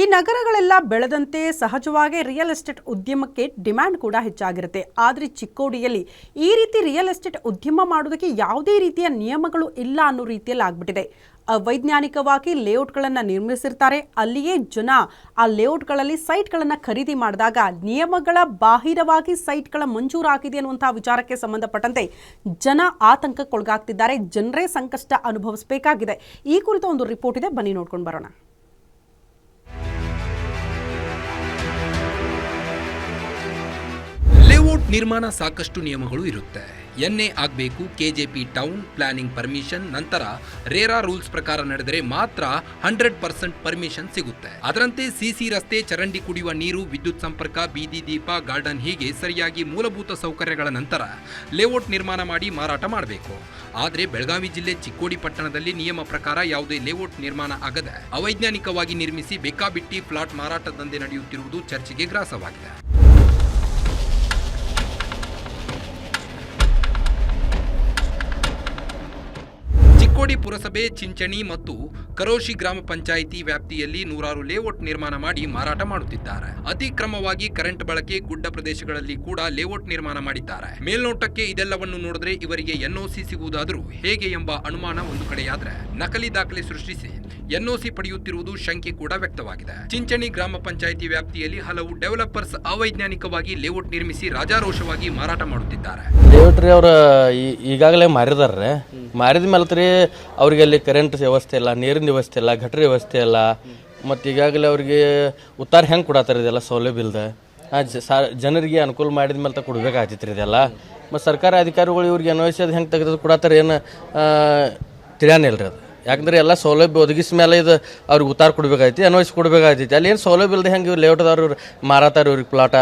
ಈ ನಗರಗಳೆಲ್ಲ ಬೆಳೆದಂತೆ ಸಹಜವಾಗಿ ರಿಯಲ್ ಎಸ್ಟೇಟ್ ಉದ್ಯಮಕ್ಕೆ ಡಿಮ್ಯಾಂಡ್ ಕೂಡ ಹೆಚ್ಚಾಗಿರುತ್ತೆ. ಆದರೆ ಚಿಕ್ಕೋಡಿಯಲ್ಲಿ ಈ ರೀತಿ ರಿಯಲ್ ಎಸ್ಟೇಟ್ ಉದ್ಯಮ ಮಾಡೋದಕ್ಕೆ ಯಾವುದೇ ರೀತಿಯ ನಿಯಮಗಳು ಇಲ್ಲ ಅನ್ನೋ ರೀತಿಯಲ್ಲಿ ಆಗ್ಬಿಟ್ಟಿದೆ. ವೈಜ್ಞಾನಿಕವಾಗಿ ಲೇಔಟ್ಗಳನ್ನು ನಿರ್ಮಿಸಿರ್ತಾರೆ. ಅಲ್ಲಿಯೇ ಜನ ಆ ಲೇಔಟ್ಗಳಲ್ಲಿ ಸೈಟ್ಗಳನ್ನು ಖರೀದಿ ಮಾಡಿದಾಗ ನಿಯಮಗಳ ಬಾಹಿರವಾಗಿ ಸೈಟ್ಗಳ ಮಂಜೂರಾಗಿದೆ ಅನ್ನುವಂಥ ವಿಚಾರಕ್ಕೆ ಸಂಬಂಧಪಟ್ಟಂತೆ ಜನ ಆತಂಕಕ್ಕೊಳಗಾಗ್ತಿದ್ದಾರೆ. ಜನರೇ ಸಂಕಷ್ಟ ಅನುಭವಿಸಬೇಕಾಗಿದೆ. ಈ ಕುರಿತ ಒಂದು ರಿಪೋರ್ಟ್ ಇದೆ. ಬನ್ನಿ ನೋಡ್ಕೊಂಡು ಬರೋಣ. ನಿರ್ಮಾಣ ಸಾಕಷ್ಟು ನಿಯಮಗಳು ಇರುತ್ತೆ. ಎನ್ಎ ಆಗಬೇಕು, ಕೆಜೆಪಿ ಟೌನ್ ಪ್ಲಾನಿಂಗ್ ಪರ್ಮಿಷನ್, ನಂತರ ರೇರಾ ರೂಲ್ಸ್ ಪ್ರಕಾರ ನಡೆದರೆ ಮಾತ್ರ ಹಂಡ್ರೆಡ್ ಪರ್ಸೆಂಟ್ ಪರ್ಮಿಷನ್ ಸಿಗುತ್ತೆ. ಅದರಂತೆ ಸಿಸಿ ರಸ್ತೆ, ಚರಂಡಿ ಕುಡಿಯುವ ನೀರು, ವಿದ್ಯುತ್ ಸಂಪರ್ಕ, ಬೀದಿ ದೀಪ, ಗಾರ್ಡನ್ ಹೀಗೆ ಸರಿಯಾಗಿ ಮೂಲಭೂತ ಸೌಕರ್ಯಗಳ ನಂತರ ಲೇಔಟ್ ನಿರ್ಮಾಣ ಮಾಡಿ ಮಾರಾಟ ಮಾಡಬೇಕು. ಆದರೆ ಬೆಳಗಾವಿ ಜಿಲ್ಲೆ ಚಿಕ್ಕೋಡಿ ಪಟ್ಟಣದಲ್ಲಿ ನಿಯಮ ಪ್ರಕಾರ ಯಾವುದೇ ಲೇಔಟ್ ನಿರ್ಮಾಣ ಆಗದೆ ಅವೈಜ್ಞಾನಿಕವಾಗಿ ನಿರ್ಮಿಸಿ ಬೇಕಾಬಿಟ್ಟಿ ಫ್ಲಾಟ್ ಮಾರಾಟ ದಂಧೆ ನಡೆಯುತ್ತಿರುವುದು ಚರ್ಚೆಗೆ ಗ್ರಾಸವಾಗಿದೆ. ಪುರಸಭೆ, ಚಿಂಚಣಿ ಮತ್ತು ಕರೋಶಿ ಗ್ರಾಮ ಪಂಚಾಯಿತಿ ವ್ಯಾಪ್ತಿಯಲ್ಲಿ ನೂರಾರು ಲೇಔಟ್ ನಿರ್ಮಾಣ ಮಾಡಿ ಮಾರಾಟ ಮಾಡುತ್ತಿದ್ದಾರೆ. ಅತಿಕ್ರಮವಾಗಿ ಕರೆಂಟ್ ಬಳಕೆ ಗುಡ್ಡ ಪ್ರದೇಶಗಳಲ್ಲಿ ಕೂಡ ಲೇಔಟ್ ನಿರ್ಮಾಣ ಮಾಡಿದ್ದಾರೆ. ಮೇಲ್ನೋಟಕ್ಕೆ ಇದೆಲ್ಲವನ್ನು ನೋಡಿದ್ರೆ ಇವರಿಗೆ ಎನ್ಒಸಿ ಸಿಗುವುದಾದರೂ ಹೇಗೆ ಎಂಬ ಅನುಮಾನ ಒಂದು ಕಡೆಯಾದ್ರೆ ನಕಲಿ ದಾಖಲೆ ಸೃಷ್ಟಿಸಿ ಎನ್ಒಸಿ ಪಡೆಯುತ್ತಿರುವುದು ಶಂಕೆ ಕೂಡ ವ್ಯಕ್ತವಾಗಿದೆ. ಚಿಂಚಣಿ ಗ್ರಾಮ ಪಂಚಾಯಿತಿ ವ್ಯಾಪ್ತಿಯಲ್ಲಿ ಹಲವು ಡೆವಲಪರ್ಸ್ ಅವೈಜ್ಞಾನಿಕವಾಗಿ ಲೇಔಟ್ ನಿರ್ಮಿಸಿ ರಾಜಾರೋಷವಾಗಿ ಮಾರಾಟ ಮಾಡುತ್ತಿದ್ದಾರೆ. ಲೇಔಟ್ ರೀ ಈ- ಈಗಾಗಲೇ ಮಾರಿದಾರ್ರಿ. ಮಾರಿದ ಮೇಲೆ ರೀ ಅವ್ರಿಗೆ ಅಲ್ಲಿ ಕರೆಂಟ್ ವ್ಯವಸ್ಥೆ ಇಲ್ಲ, ನೀರಿನ ವ್ಯವಸ್ಥೆ ಇಲ್ಲ ಘಟರ ವ್ಯವಸ್ಥೆ ಇಲ್ಲ. ಮತ್ತು ಈಗಾಗಲೇ ಅವ್ರಿಗೆ ಉತ್ತಾರ ಹೆಂಗೆ ಕೊಡತ್ತಾರ ಇದೆಲ್ಲ ಸೌಲಭ್ಯ ಇಲ್ಲದೆ ಜನರಿಗೆ ಅನುಕೂಲ ಮಾಡಿದ ಮೇಲೆ ಕೊಡಬೇಕಾಗ್ತಿತ್ತು ರೀ ಇದೆಲ್ಲ. ಮತ್ತು ಸರ್ಕಾರ ಅಧಿಕಾರಿಗಳು ಇವ್ರಿಗೆ ಅನ್ವಯಿಸೋದು ಹೆಂಗೆ ತೆಗೆದು ಕೊಡತ್ತಾರ ಏನು ತಿಳಿಯಾನಿಲ್ಲ ರೀ ಅದು. ಯಾಕಂದ್ರೆ ಎಲ್ಲ ಸೌಲಭ್ಯ ಒದಗಿಸ ಮೇಲೆ ಇದು ಅವ್ರಿಗೆ ಉತ್ತಾರ ಕೊಡ್ಬೇಕಾಯ್ತಿ, ಅನ್ವಯಿಸಿ ಕೊಡ್ಬೇಕಾಗ್ತೈತಿ ಅಲ್ಲಿ ಏನು ಸೌಲಭ್ಯ ಇಲ್ಲದೆ ಹೆಂಗೆ ಇವ್ರು ಲೇಔಟ್ದವ್ರು ಮಾರಾತಾರ ಇವ್ರಿಗೆ ಪ್ಲಾಟ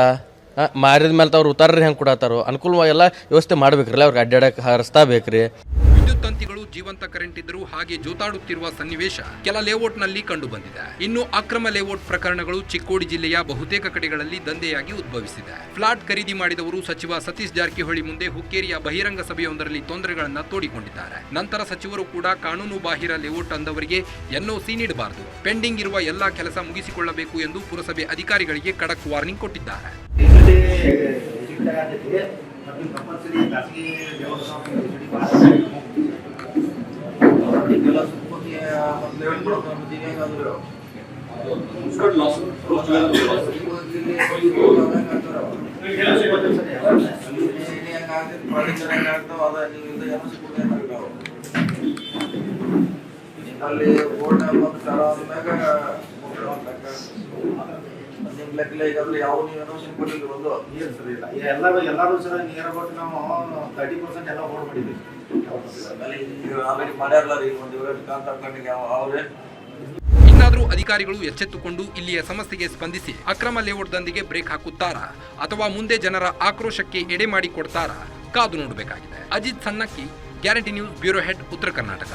ಮಾರಿದ ಮೇಲೆ ಅವ್ರು ಉತ್ತಾರ ಹೆಂಗೆ ಕೊಡತ್ತಾರೋ? ಅನುಕೂಲ ಎಲ್ಲ ವ್ಯವಸ್ಥೆ ಮಾಡ್ಬೇಕ್ರಲ್ಲ, ಅವ್ರಿಗೆ ಅಡ್ಡಾಡಕ್ಕೆ ಹರಿಸ್ತಾ ಬೇಕ್ರಿ. ವಿದ್ಯುತ್ ತಂತಿಗಳು ಜೀವಂತ ಕರೆಂಟ್ ಇದ್ದರೂ ಹಾಗೆ ಜೋತಾಡುತ್ತಿರುವ ಸನ್ನಿವೇಶ ಕೆಲ ಲೇಔಟ್ನಲ್ಲಿ ಕಂಡು ಬಂದಿದೆ ಇನ್ನು ಅಕ್ರಮ ಲೇಔಟ್ ಪ್ರಕರಣಗಳು ಚಿಕ್ಕೋಡಿ ಜಿಲ್ಲೆಯ ಬಹುತೇಕ ಕಡೆಗಳಲ್ಲಿ ದಂಧೆಯಾಗಿ ಉದ್ಭವಿಸಿದೆ. ಫ್ಲಾಟ್ ಖರೀದಿ ಮಾಡಿದವರು ಸಚಿವ ಸತೀಶ್ ಜಾರಕಿಹೊಳಿ ಮುಂದೆ ಹುಕ್ಕೇರಿಯ ಬಹಿರಂಗ ಸಭೆಯೊಂದರಲ್ಲಿ ತೊಂದರೆಗಳನ್ನು ತೋಡಿಕೊಂಡಿದ್ದಾರೆ. ನಂತರ ಸಚಿವರು ಕೂಡ ಕಾನೂನು ಬಾಹಿರ ಲೇಔಟ್ ಅಂದವರಿಗೆ ಎನ್ಒಸಿ ನೀಡಬಾರದು. ಪೆಂಡಿಂಗ್ ಇರುವ ಎಲ್ಲಾ ಕೆಲಸ ಮುಗಿಸಿಕೊಳ್ಳಬೇಕು ಎಂದು ಪುರಸಭೆ ಅಧಿಕಾರಿಗಳಿಗೆ ಖಡಕ್ ವಾರ್ನಿಂಗ್ ಕೊಟ್ಟಿದ್ದಾರೆ. ಖಾಸಗಿ ಇದೆಲ್ಲ ಸುತ್ತಮುತ್ತ ಒಂದು ಲೆವೆಲ್ ಕೊಡೋದು ಮತ್ತೆ ಹೇಗಾದ್ರು ಅಲ್ಲಿ ಬೋರ್ಡ್ ಒಂದು ತರ ಆದ್ಮ್ಯಾಗ ನಿಮ್ ಲೆಕ್ಕ ಯಾವ ನೀವು ಅನೌನ್ಸಿಂಗ್ ಕೊಟ್ಟಿಲ್ಲ ಒಂದು ಇಲ್ಲ ಸರ್ ಇಲ್ಲ. ಎಲ್ಲರೂ ಎಲ್ಲರೂ ಸರ ನೀರು ಅಬೌಟ್ ನಾವು ತರ್ಟಿ ಪರ್ಸೆಂಟ್ ಎಲ್ಲ ಹೋಗಿ ಈಗ ಆಲ್ರೆಡಿ ಮಾಡ್ಯಾರಲ್ಲ ರೀ, ಒಂದು ಇವ್ರ ಕಾಂತಾಕ್ಟ್ ಅವ್ರೆ. ಇನ್ನಾದರೂ ಅಧಿಕಾರಿಗಳು ಎಚ್ಚೆತ್ತುಕೊಂಡು ಇಲ್ಲಿಯ ಸಮಸ್ಯೆಗೆ ಸ್ಪಂದಿಸಿ ಅಕ್ರಮ ಲೇಔಟ್ ದಂದಿಗೆ ಬ್ರೇಕ್ ಹಾಕುತ್ತಾರಾ ಅಥವಾ ಮುಂದೆ ಜನರ ಆಕ್ರೋಶಕ್ಕೆ ಎಡೆ ಮಾಡಿ ಕೊಡ್ತಾರಾ ಕಾದು ನೋಡಬೇಕಾಗಿದೆ. Ajit Sannakki, guarantee news bureau head, Uttara Karnataka.